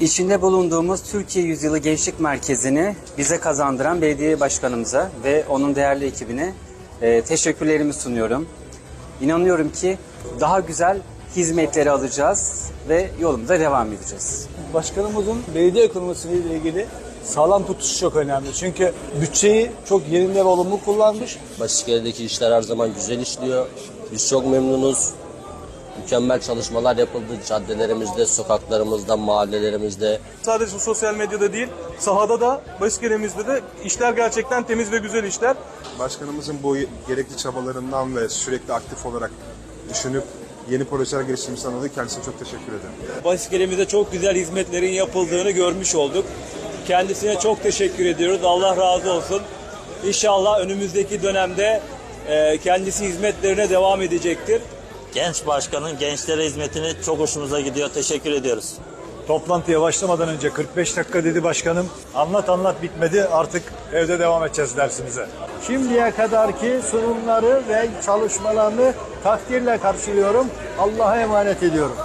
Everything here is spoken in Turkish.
İçinde bulunduğumuz Türkiye Yüzyılı Gençlik Merkezi'ni bize kazandıran belediye başkanımıza ve onun değerli ekibine e, teşekkürlerimi sunuyorum. İnanıyorum ki daha güzel hizmetleri alacağız ve yolumuza devam edeceğiz. Başkanımızın belediye ekonomisiyle ilgili sağlam tutuşu çok önemli. Çünkü bütçeyi çok yerinde ve olumlu kullanmış. Başiskele'deki işler her zaman güzel işliyor. Biz çok memnunuz. Mükemmel çalışmalar yapıldı caddelerimizde, sokaklarımızda, mahallelerimizde. Sadece sosyal medyada değil, sahada da, Başkelemizde de işler gerçekten temiz ve güzel işler. Başkanımızın bu gerekli çabalarından ve sürekli aktif olarak düşünüp yeni projeler geliştirmesinden dolayı kendisine çok teşekkür ederim. Basketimize çok güzel hizmetlerin yapıldığını görmüş olduk. Kendisine çok teşekkür ediyoruz. Allah razı olsun. İnşallah önümüzdeki dönemde e, kendisi hizmetlerine devam edecektir. Genç başkanın gençlere hizmetini çok hoşumuza gidiyor. Teşekkür ediyoruz. Toplantıya başlamadan önce 45 dakika dedi başkanım. Anlat anlat bitmedi artık evde devam edeceğiz dersimize. Şimdiye kadarki sunumları ve çalışmalarını takdirle karşılıyorum. Allah'a emanet ediyorum.